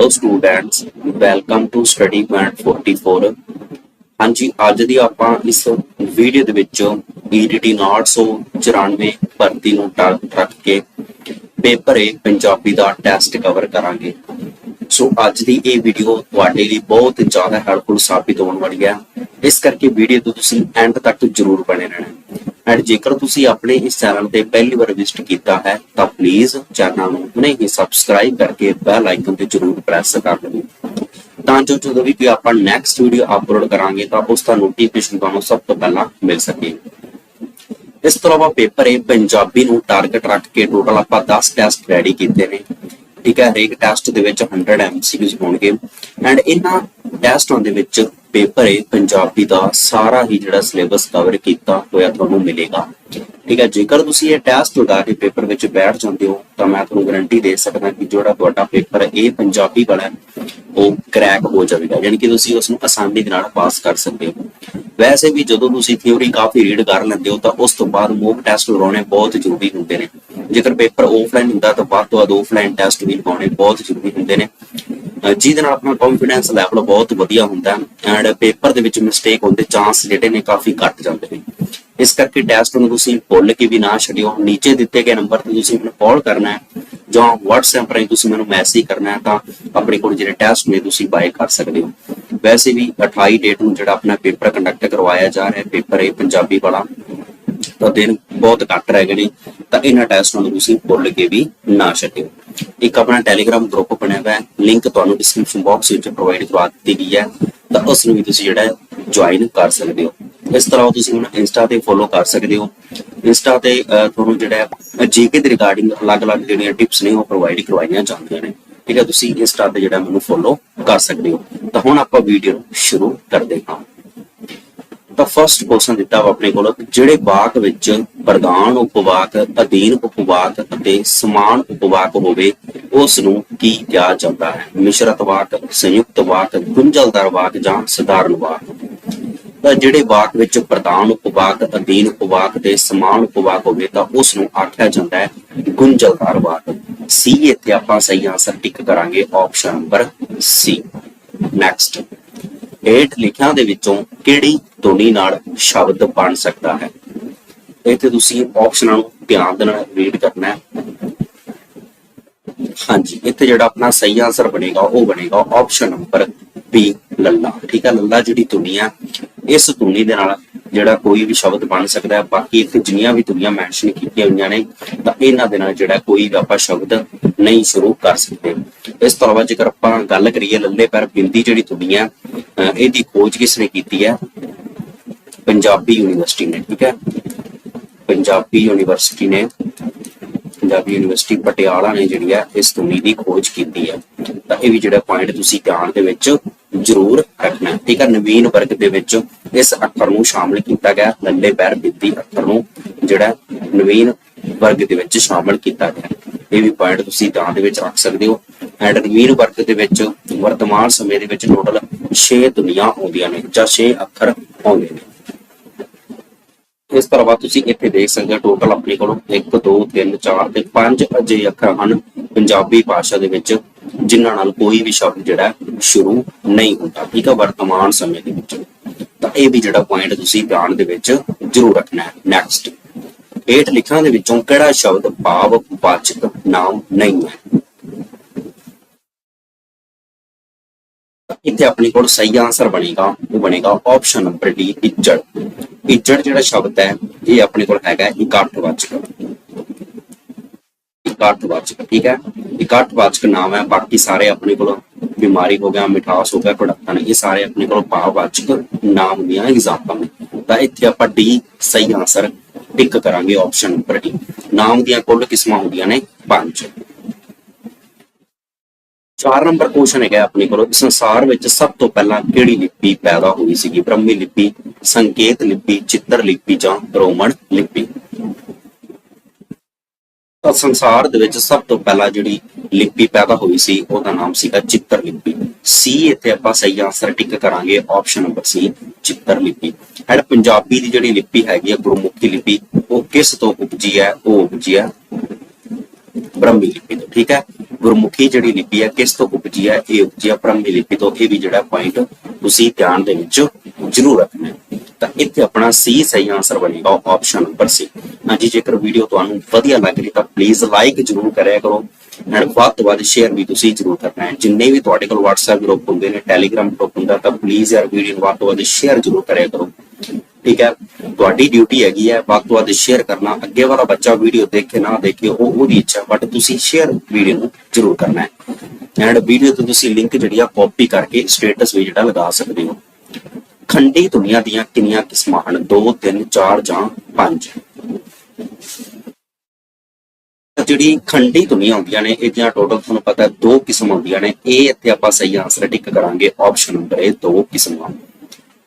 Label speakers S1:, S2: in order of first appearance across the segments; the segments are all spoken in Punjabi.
S1: Hello students welcome to study point 44 ਹਾਂਜੀ, ਅੱਜ ਦੀ ਆਪਾਂ ਇਸ ਵੀਡੀਓ ਦੇ ਵਿੱਚ EDT 994 ਭਰਤੀ ਨੂੰ ਟਾਰਗੇਟ ਰੱਖ ਕੇ ਪੇਪਰ ਏ ਪੰਜਾਬੀ ਦਾ ਟੈਸਟ ਕਵਰ ਕਰਾਂਗੇ। ਸੋ ਅੱਜ ਦੀ ਇਹ ਵੀਡੀਓ ਤੁਹਾਡੇ ਲਈ ਬਹੁਤ ਜ਼ਿਆਦਾ ਹੈਲਪਫੁਲ ਸਾਬਿਤ ਹੋਣ ਵਾਲੀ ਹੈ। ਇਸ ਕਰਕੇ ਵੀਡੀਓ ਤੋਂ ਤੁਸੀਂ ਐਂਡ ਤੱਕ ਜ਼ਰੂਰ ਬਣੇ ਰਹਿਣਾ। ਐਂਡ ਜੇਕਰ ਤੁਸੀਂ ਆਪਣੇ ਇਸ ਚੈਨਲ ਤੇ ਪਹਿਲੀ ਵਾਰ ਵਿਜ਼ਿਟ ਕੀਤਾ ਹੈ, ਤਾਂ ਪਲੀਜ਼ ਚੈਨਲ ਨੂੰ ਹੁਣੇ ਹੀ ਸਬਸਕ੍ਰਾਈਬ ਕਰਕੇ ਬੈਲ ਆਈਕਨ ਤੇ ਜ਼ਰੂਰ ਪ੍ਰੈਸ ਕਰ ਲਵੋ ਤਾਂ ਜੋ ਜਦੋਂ ਵੀ ਕੋਈ ਆਪਾਂ ਨੈਕਸਟ ਵੀਡੀਓ ਅਪਲੋਡ ਕਰਾਂਗੇ, ਤਾਂ ਉਸ ਦਾ ਨੋਟੀਫਿਕੇਸ਼ਨ ਤੁਹਾਨੂੰ ਸਭ ਤੋਂ ਪਹਿਲਾਂ ਮਿਲ ਸਕੇ। ਇਸ ਤੋਂ ਇਲਾਵਾ ਪੇਪਰ ਇਹ ਪੰਜਾਬੀ ਨੂੰ ਟਾਰਗੇਟ ਰੱਖ ਕੇ ਟੋਟਲ ਆਪਾਂ 10 ਟੈਸਟ ਰੈਡੀ ਕੀਤੇ ਨੇ। ਠੀਕ ਹੈ, ਹਰੇਕ ਟੈਸਟ ਦੇ ਵਿੱਚ 100 ਐਮਸੀਕਿਊਜ਼ ਹੋਣਗੇ। ਐਂਡ ਇਹਨਾਂ ਟੈਸਟਾਂ ਦੇ ਵਿੱਚ ਪੇਪਰ ਇਹ ਪੰਜਾਬੀ ਦਾ ਸਾਰਾ ਹੀ ਜਿਹੜਾ ਸਿਲੇਬਸ ਕਵਰ ਕੀਤਾ ਹੋਇਆ ਤੁਹਾਨੂੰ ਮਿਲੇਗਾ। ਠੀਕ ਹੈ, ਜੇਕਰ ਤੁਸੀਂ ਇਹ ਟੈਸਟ ਲਗਾ ਕੇ ਪੇਪਰ ਵਿੱਚ ਬੈਠ ਜਾਂਦੇ ਹੋ, ਤਾਂ ਮੈਂ ਤੁਹਾਨੂੰ ਗਾਰੰਟੀ ਦੇ ਸਕਦਾ ਕਿ ਜਿਹੜਾ ਤੁਹਾਡਾ ਪੇਪਰ ਇਹ ਪੰਜਾਬੀ ਵਾਲਾ ਉਹ ਕ੍ਰੈਕ ਹੋ ਜਾਵੇਗਾ, ਯਾਨੀ ਕਿ ਤੁਸੀਂ ਉਸ ਨੂੰ ਆਸਾਨੀ ਦੇ ਨਾਲ ਪਾਸ ਕਰ ਸਕਦੇ ਹੋ। ਵੈਸੇ ਵੀ ਜਦੋਂ ਤੁਸੀਂ ਥਿਉਰੀ ਕਾਫੀ ਰੀਡ ਕਰ ਲੈਂਦੇ ਹੋ, ਤਾਂ ਉਸ ਤੋਂ ਬਾਅਦ ਮੋਕ ਟੈਸਟ ਲਗਾਉਣੇ ਬਹੁਤ ਜ਼ਰੂਰੀ ਹੁੰਦੇ ਨੇ। ਜੇਕਰ ਪੇਪਰ ਆਫਲਾਈਨ ਹੁੰਦਾ, ਤਾਂ ਬਾਅਦ ਤੋਂ ਬਾਅਦ ਆਫਲਾਈਨ ਟੈਸਟ ਵੀ ਲਗਾਉਣੇ ਬਹੁਤ ਜ਼ਰੂਰੀ ਹੁੰਦੇ ਨੇ। ਜਿਹਦੇ ਨਾਲ ਆਪਣਾ ਕੰਫੀਡੈਂਸ ਲੈਵਲ ਬਹੁਤ ਵਧੀਆ ਹੁੰਦਾ ਐਂਡ ਪੇਪਰ ਦੇ ਵਿੱਚ ਮਿਸਟੇਕ ਹੋਣ ਦੇ ਚਾਂਸ ਜਿਹੜੇ ਨੇ ਕਾਫੀ ਘੱਟ ਜਾਂਦੇ ਨੇ। ਇਸ ਕਰਕੇ ਟੈਸਟ ਨੂੰ ਤੁਸੀਂ ਭੁੱਲ ਕੇ ਵੀ ਨਾ ਛੱਡਿਓ। ਨੀਚੇ ਦਿੱਤੇ ਗਏ ਨੰਬਰ ਤੇ ਤੁਸੀਂ ਮੈਨੂੰ ਕਾਲ ਕਰਨਾ ਹੈ ਜਾਂ WhatsApp ਰਾਹੀਂ ਤੁਸੀਂ ਮੈਨੂੰ ਮੈਸੇਜ ਕਰਨਾ ਹੈ ਤਾਂ ਆਪਣੇ ਕੋਲ ਜਿਹੜੇ ਟੈਸਟ ਨੇ ਤੁਸੀਂ ਬਾਏ ਕਰ ਸਕਦੇ ਹੋ। ਵੈਸੇ ਵੀ 28 ਡੇਟ ਨੂੰ ਜਿਹੜਾ ਆਪਣਾ ਪੇਪਰ ਕੰਡਕਟ ਕਰਵਾਇਆ ਜਾ ਰਿਹਾ ਹੈ ਪੇਪਰ ਇਹ ਪੰਜਾਬੀ ਵਾਲਾ, ਤਾਂ ਦਿਨ ਬਹੁਤ ਘੱਟ ਰਹਿ ਗਏ ਨੇ, ਤਾਂ ਇਹਨਾਂ ਟੈਸਟਾਂ ਨੂੰ ਤੁਸੀਂ ਭੁੱਲ ਕੇ ਵੀ ਨਾ ਛੱਡਿਓ। ਇੱਕ ਆਪਣਾ ਟੈਲੀਗ੍ਰਾਮ ਗਰੁੱਪ ਬਣਿਆ ਹੋਇਆ ਹੈ ਲਿੰਕ ਤੁਹਾਨੂੰ ਡਿਸਕ੍ਰਿਪਸ਼ਨ ਬਾਕਸ ਵਿੱਚ ਪ੍ਰੋਵਾਈਡ ਕਰਵਾ ਦਿੱਤੀ ਗਈ ਹੈ, ਤਾਂ ਉਸ ਨੂੰ ਵੀ ਤੁਸੀਂ ਜਿਹੜਾ ਜੁਆਇਨ ਕਰ ਸਕਦੇ ਹੋ। ਇਸ ਤਰ੍ਹਾਂ ਤੁਸੀਂ ਹੁਣ ਇੰਸਟਾ ਤੇ ਫੋਲੋ ਕਰ ਸਕਦੇ ਹੋ। ਇੰਸਟਾ ਤੇ ਤੁਹਾਨੂੰ ਜਿਹੜਾ ਜੀਕੇ ਦੇ ਰਿਗਾਰਡਿੰਗ ਅਲੱਗ-ਅਲੱਗ ਜਿਹੜੀਆਂ ਟਿਪਸ ਨੇ ਉਹ ਪ੍ਰੋਵਾਈਡ ਕਰਵਾਈਆਂ ਜਾਂਦੀਆਂ ਨੇ। ਠੀਕ ਹੈ, ਤੁਸੀਂ ਇੰਸਟਾ ਤੇ ਜਿਹੜਾ ਮੈਨੂੰ ਫੋਲੋ ਕਰ ਸਕਦੇ ਹੋ। ਤਾਂ ਹੁਣ ਆਪਾਂ ਵੀਡੀਓ ਸ਼ੁਰੂ ਕਰਦੇ ਹਾਂ। ਤਾਂ ਫਰਸਟ ਕੁਐਸਚਨ ਦਿੱਤਾ ਵਾ ਆਪਣੇ ਕੋਲ, ਜਿਹੜੇ ਵਾਕ ਵਿੱਚ ਪ੍ਰਧਾਨ ਉਪਵਾਕ, ਅਧੀਨ ਉਪਵਾਕ ਅਤੇ ਸਮਾਨ ਉਪਵਾਕ ਹੋਵੇ ਉਸ ਨੂੰ ਕੀ ਕਿਹਾ ਜਾਂਦਾ ਹੈ? ਮਿਸ਼ਰਤ ਵਾਕ, ਸੰਯੁਕਤ ਵਾਕ, ਗੁੰਝਲਦਾਰ ਵਾਕ ਜਾਂ ਸਧਾਰਨ ਵਾਕ? ਤਾਂ ਜਿਹੜੇ ਵਾਕ ਵਿੱਚ ਪ੍ਰਧਾਨ ਉਪਵਾਕ, ਅਧੀਨ ਉਪਵਾਕ ਤੇ ਸਮਾਨ ਉਪਵਾਕ ਹੋਵੇ, ਤਾਂ ਉਸ ਨੂੰ ਆਖਿਆ ਜਾਂਦਾ ਹੈ ਗੁੰਝਲਦਾਰ ਵਾਕ। ਸੀ ਇੱਥੇ ਆਪਾਂ ਸਹੀ ਆਨਸਰ ਟਿਕ ਕਰਾਂਗੇ ਆਪਸ਼ਨ ਨੰਬਰ ਸੀ ਨੈਕਸਟ ਹੇਠ ਲਿਖਿਆਂ ਦੇ ਵਿੱਚੋਂ ਕਿਹੜੀ ਧੁਨੀ ਨਾਲ ਸ਼ਬਦ ਬਣ ਸਕਦਾ ਹੈ? ਇੱਥੇ ਤੁਸੀਂ ਆਪਸ਼ਨਾਂ ਨੂੰ ਧਿਆਨ ਦੇ ਨਾਲ ਰੀਡ ਕਰਨਾ ਹੈ। ਹਾਂਜੀ, ਇੱਥੇ ਜਿਹੜਾ ਆਪਣਾ ਸਹੀ ਆਨਸਰ ਬਣੇਗਾ, ਉਹ ਬਣੇਗਾ ਆਪਸ਼ਨ ਨੰਬਰ ਬੀ ਲੱਲਾ। ਠੀਕ ਹੈ, ਲੱਲਾ ਜਿਹੜੀ ਧੁਨੀ ਆ ਇਸ ਧੁਨੀ ਦੇ ਨਾਲ ਜਿਹੜਾ ਕੋਈ ਵੀ ਸ਼ਬਦ ਬਣ ਸਕਦਾ ਹੈ। ਬਾਕੀ ਇੱਥੇ ਜਿੰਨੀਆਂ ਵੀ ਧੁਨੀਆਂ ਮੈਂਸ਼ਨ ਕੀਤੀਆਂ ਹੋਈਆਂ ਨੇ, ਤਾਂ ਇਹਨਾਂ ਦੇ ਨਾਲ ਜਿਹੜਾ ਕੋਈ ਵੀ ਆਪਾਂ ਸ਼ਬਦ ਨਹੀਂ ਸ਼ੁਰੂ ਕਰ ਸਕਦੇ। ਇਸ ਤੋਂ ਇਲਾਵਾ ਜੇਕਰ ਆਪਾਂ ਗੱਲ ਕਰੀਏ ਲੱਲੇ ਪੈਰ ਬਿੰਦੀ ਜਿਹੜੀ ਧੁਨੀ ਆ ਇਹਦੀ ਖੋਜ ਕਿਸ ਨੇ ਕੀਤੀ ਹੈ? ਪੰਜਾਬੀ ਯੂਨੀਵਰਸਿਟੀ ਨੇ, ਠੀਕ ਹੈ? ਪੰਜਾਬੀ ਯੂਨੀਵਰਸਿਟੀ ਨੇ, ਪੰਜਾਬੀ ਯੂਨੀਵਰਸਿਟੀ ਪਟਿਆਲਾ ਨੇ ਜਿਹੜੀ ਹੈ, ਇਸ ਧੁਨੀ ਦੀ ਖੋਜ ਕੀਤੀ ਹੈ। ਤਾਂ ਇਹ ਵੀ ਜਿਹੜਾ ਪੁਆਇੰਟ ਤੁਸੀਂ ਧਿਆਨ ਦੇ ਵਿੱਚ ਜ਼ਰੂਰ ਰੱਖਣਾ ਠੀਕ ਹੈ? ਨਵੀਨ ਵਰਗ ਦੇ ਵਿੱਚ ਇਸ ਅੱਖਰ ਨੂੰ ਸ਼ਾਮਲ ਕੀਤਾ ਗਿਆ ਲੱਲੇ ਪੈਰ ਬਿੱਦੀ ਅੱਖਰ ਨੂੰ, ਜਿਹੜਾ ਨਵੀਨ ਵਰਗ ਦੇ ਵਿੱਚ ਸ਼ਾਮਲ ਕੀਤਾ ਗਿਆ। ਇਹ ਵੀ ਪੁਆਇੰਟ ਤੁਸੀਂ ਧਿਆਨ ਦੇ ਵਿੱਚ ਰੱਖ ਸਕਦੇ ਹੋ। ਐਂਡ ਵਰਗ ਦੇ ਵਿੱਚ, ਵਰਤਮਾਨ ਸਮੇਂ ਦੇ ਵਿੱਚ ਟੋਟਲ 6 ਦੁਨੀਆਂ ਆਉਂਦੀਆਂ ਨੇ ਜਾਂ 6 ਅੱਖਰ ਆਉਂਦੇ ਨੇ। ਇਸ ਤਰ੍ਹਾਂ ਬਾਅਦ ਤੁਸੀਂ ਇੱਥੇ ਦੇਖ ਸਕਦੇ ਹੋ ਟੋਟਲ ਆਪਣੇ ਕੋਲ 1 2 3 4 ਤੇ 5 ਅਜਿਹੇ ਅੱਖਰ ਹਨ ਪੰਜਾਬੀ ਭਾਸ਼ਾ ਦੇ ਵਿੱਚ, ਜਿਨ੍ਹਾਂ ਨਾਲ ਕੋਈ ਵੀ ਸ਼ਬਦ ਜਿਹੜਾ ਸ਼ੁਰੂ ਨਹੀਂ ਹੁੰਦਾ, ਠੀਕ ਹੈ ਵਰਤਮਾਨ ਸਮੇਂ ਦੇ ਵਿੱਚ। ਤਾਂ ਇਹ ਵੀ ਜਿਹੜਾ ਪੁਆਇੰਟ ਤੁਸੀਂ ਧਿਆਨ ਦੇ ਵਿੱਚ ਜ਼ਰੂਰ ਰੱਖਣਾ ਹੈ। ਨੈਕਸਟ ਹੇਠ ਲਿਖਾਂ ਦੇ ਵਿੱਚੋਂ ਕਿਹੜਾ ਸ਼ਬਦ ਭਾਵ ਵਾਚਕ ਨਾਮ ਨਹੀਂ ਹੈ? ਇੱਥੇ ਆਪਣੇ ਕੋਲ ਸਹੀ ਆਨਸਰ ਬਣੇਗਾ, ਉਹ ਬਣੇਗਾ ਆਪਸ਼ਨ ਨੰਬਰ ਡੀ ਇੱਜੜ। ਇੱਜੜ ਜਿਹੜਾ ਸ਼ਬਦ ਹੈ, ਇਹ ਆਪਣੇ ਕੋਲ ਹੈਗਾ ਇਕੱਠਵਾਚਕ। ਇਕੱਠਵਾਚਕ, ਠੀਕ ਹੈ? ਇਕੱਠਵਾਚਕ ਨਾਮ ਹੈ, ਬਾਕੀ ਸਾਰੇ ਆਪਣੇ ਕੋਲ ਬਿਮਾਰੀ ਹੋ ਗਿਆ, ਮਿਠਾਸ ਹੋ ਗਿਆ ਪ੍ਰੋਡਕਟਾਂ ਇਹ ਸਾਰੇ ਆਪਣੇ ਕੋਲ ਭਾਵਵਾਚਕ ਨਾਮ ਦੀਆਂ ਐਗਜ਼ਾਮਪਲ ਨੇ। ਤਾਂ ਇੱਥੇ ਆਪਾਂ ਡੀ ਸਹੀ ਆਨਸਰ ਟਿਕ ਕਰਾਂਗੇ ਆਪਸ਼ਨ ਨੰਬਰ ਡੀ ਨਾਮ ਦੀਆਂ ਕੁੱਲ ਕਿਸਮਾਂ ਹੁੰਦੀਆਂ ਨੇ ਪੰਜ। ਚਾਰ ਨੰਬਰ ਕੁਐਸਚਨ ਹੈਗਾ ਆਪਣੇ ਕੋਲ। ਸੰਸਾਰ ਵਿੱਚ ਸਭ ਤੋਂ ਪਹਿਲਾਂ ਕਿਹੜੀ ਲਿਪੀ ਪੈਦਾ ਹੋਈ ਸੀਗੀ? ਬ੍ਰਹਮੀ ਲਿਪੀ, ਸੰਕੇਤ ਲਿਪੀ, ਚਿੱਤਰ ਲਿਪੀ ਜਾਂ ਰੋਮਨ ਲਿਪੀ? ਤਾਂ ਸੰਸਾਰ ਦੇ ਵਿੱਚ ਸਭ ਤੋਂ ਪਹਿਲਾਂ ਜਿਹੜੀ ਲਿਪੀ ਪੈਦਾ ਹੋਈ ਸੀ, ਉਹਦਾ ਨਾਮ ਸੀਗਾ ਚਿੱਤਰ ਲਿਪੀ। ਸੀ ਇੱਥੇ ਆਪਾਂ ਸਹੀ ਆਨਸਰ ਟਿਕ ਕਰਾਂਗੇ ਆਪਸ਼ਨ ਨੰਬਰ ਸੀ ਚਿੱਤਰ ਲਿਪੀ। ਐਂਡ ਪੰਜਾਬੀ ਦੀ ਜਿਹੜੀ ਲਿਪੀ ਹੈਗੀ ਹੈ ਗੁਰਮੁਖੀ ਲਿਪੀ, ਉਹ ਕਿਸ ਤੋਂ ਉਪਜੀ ਹੈ? ਉਹ ਉਪਜੀ ਹੈ ਬ੍ਰਹਮੀ ਲਿਪੀ ਤੋਂ ਠੀਕ ਹੈ? ਗੁਰਮੁਖੀ ਜਿਹੜੀ ਲਿਪੀ ਹੈ, ਕਿਸ ਤੋਂ ਉਪਜੀ ਹੈ? ਇਹ ਉਪਜੀ ਹੈ ਬ੍ਰਹਮੀ ਲਿਪੀ ਤੋਂ ਇਹ ਵੀ ਜਿਹੜਾ ਪੁਆਇੰਟ ਤੁਸੀਂ ਧਿਆਨ ਦੇ ਵਿੱਚ ਜ਼ਰੂਰ ਰੱਖਣਾ ਤਾਂ ਇੱਥੇ ਆਪਣਾ ਸੀ, ਸਹੀ ਆਨਸਰ ਬਣੇਗਾ ਆਪਸ਼ਨ ਨੰਬਰ ਸੀ ਹਾਂਜੀ ਜੇਕਰ ਵੀਡੀਓ ਤੁਹਾਨੂੰ ਵਧੀਆ ਲੱਗ ਰਹੀ ਤਾਂ ਪਲੀਜ਼ ਲਾਈਕ ਜ਼ਰੂਰ ਕਰਿਆ ਕਰੋ। ਐਂਡ ਵੱਧ ਤੋਂ ਵੱਧ ਸ਼ੇਅਰ ਵੀ ਤੁਸੀਂ ਜ਼ਰੂਰ ਕਰਨਾ ਹੈ। ਜਿੰਨੇ ਵੀ ਤੁਹਾਡੇ ਕੋਲ WhatsApp ਗਰੁੱਪ ਹੁੰਦੇ ਨੇ, Telegram ਗਰੁੱਪ ਹੁੰਦਾ, ਤਾਂ ਪਲੀਜ਼ ਯਾਰ ਵੀਡੀਓ ਨੂੰ ਵੱਧ ਤੋਂ ਵੱਧ ਸ਼ੇਅਰ ਜ਼ਰੂਰ ਕਰਿਆ ਕਰੋ। ਠੀਕ ਹੈ, ਤੁਹਾਡੀ ਡਿਊਟੀ ਹੈਗੀ ਹੈ ਵੱਧ ਤੋਂ ਵੱਧ ਸ਼ੇਅਰ ਕਰਨਾ, ਅੱਗੇ ਵਾਲਾ ਬੱਚਾ ਵੀਡੀਓ ਦੇਖੇ, ਨਾ ਦੇਖੇ, ਉਹ ਉਹਦੀ ਇੱਛਾ ਬਟ ਤੁਸੀਂ ਸ਼ੇਅਰ ਵੀਡੀਓ ਨੂੰ ਜ਼ਰੂਰ ਕਰਨਾ ਹੈ। ਐਂਡ ਵੀਡੀਓ ਤੋਂ ਤੁਸੀਂ ਲਿੰਕ ਜਿਹੜੀ ਆ ਕਾਪੀ ਕਰਕੇ ਸਟੇਟਸ ਵੀ ਜਿਹੜਾ ਲਗਾ ਸਕਦੇ ਹੋ। ਖੰਡੀ ਦੁਨੀਆ ਦੀਆਂ ਕਿੰਨੀਆਂ ਕਿਸਮਾਂ ਹਨ? 2 3 4 ਜਾਂ 5 ਜਿਹੜੀ ਖੰਡੀ ਦੁਨੀਆ ਹੁੰਦੀਆਂ ਨੇ ਇਹਦੀਆਂ ਟੋਟਲ ਤੁਹਾਨੂੰ ਪਤਾ ਦੋ ਕਿਸਮ ਹੁੰਦੀਆਂ ਨੇ। ਇਹ ਇੱਥੇ ਆਪਾਂ ਸਹੀ ਆਨਸਰ ਟਿਕ ਕਰਾਂਗੇ ਆਪਸ਼ਨ ਨੰਬਰ ਇਹ ਦੋ ਕਿਸਮਾਂ।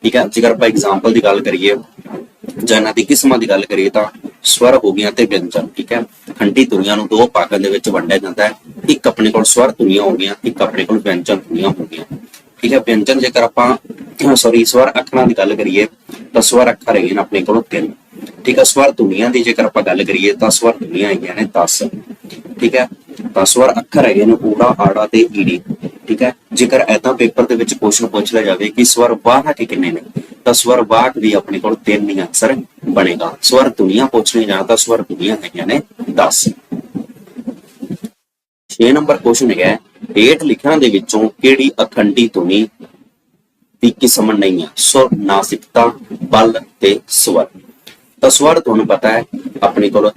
S1: ਠੀਕ ਹੈ? ਜੇਕਰ ਆਪਾਂ ਐਗਜ਼ਾਮਪਲ ਦੀ ਗੱਲ ਕਰੀਏ, ਜਾਂ ਇਹਨਾਂ ਦੀ ਕਿਸਮਾਂ ਦੀ ਗੱਲ ਕਰੀਏ, ਤਾਂ ਸਵਰ ਹੋ ਗਿਆ ਤੇ ਵਿਅੰਜਨ, ਠੀਕ ਹੈ? ਖੰਡੀ ਦੁਨੀਆ ਨੂੰ ਦੋ ਭਾਗਾਂ ਦੇ ਵਿੱਚ ਵੰਡਿਆ ਜਾਂਦਾ ਹੈ। ਇੱਕ ਆਪਣੇ ਕੋਲ ਸਵਰ ਦੁਨੀਆ ਹੋ ਗਿਆ ਇੱਕ ਆਪਣੇ ਕੋਲ ਵਿਅੰਜਨ ਦੁਨੀਆ ਹੋ ਗਿਆ ਠੀਕ ਹੈ? ਵਿਅੰਜਨ ਜੇਕਰ ਆਪਾਂ ਸੌਰੀ ਸਵਰ ਅੱਖਰਾਂ ਦੀ ਗੱਲ ਕਰੀਏ, ਤਾਂ ਸਵਰ ਅੱਖਰ ਹੈਗੇ ਨੇ ਆਪਣੇ ਕੋਲ ਤਿੰਨ, ਠੀਕ ਹੈ? ਸਵਰ ਦੁਨੀਆ ਦੀ ਜੇਕਰ ਆਪਾਂ ਗੱਲ ਕਰੀਏ, ਤਾਂ ਸਵਰ ਦੁਨੀਆ ਹੈਗੀਆਂ ਨੇ 10 ਠੀਕ ਹੈ? ਤਾਂ ਸਵਰ ਅੱਖਰ ਹੈਗੇ ਨੇ ਊੜਾ, ਆੜਾ ਤੇ ਈੜੀ ਠੀਕ ਹੈ? ਜੇਕਰ ਐਦਾਂ ਪੇਪਰ ਦੇ ਵਿੱਚ ਕੁਐਸਚਨ ਪੁੱਛ ਲਿਆ ਜਾਵੇ ਕਿ ਸਵਰ ਵਾਹਕ ਕਿੰਨੇ ਨੇ, ਤਾਂ ਸਵਰ ਵਾਹਕ ਵੀ ਆਪਣੇ ਕੋਲ ਤਿੰਨ ਹੀ ਆਨਸਰ ਬਣੇਗਾ। ਸਵਰ ਦੁਨੀਆ ਪੁੱਛਣੀ ਜਾਂ ਤਾਂ ਸਵਰ ਦੁਨੀਆ ਹੈਗੀਆਂ ਨੇ 10 6 ਨੰਬਰ ਕੁਐਸਚਨ ਹੈਗਾ ਹੇਠ ਲਿਖਿਆਂ ਦੇ ਵਿੱਚੋਂ ਕਿਹੜੀ ਅਖੰਡੀ ਧੁਨੀ ਦੀ ਕਿਸਮ ਨਹੀਂ ਹੈ ਸੁਰ, ਨਾਸਿਕਤਾ, ਬਲ ਤੇ ਸਵਰ। ਤਾਂ ਸਵਰ ਤੁਹਾਨੂੰ ਪਤਾ ਹੈ, ਆਪਣੇ ਕੋਲ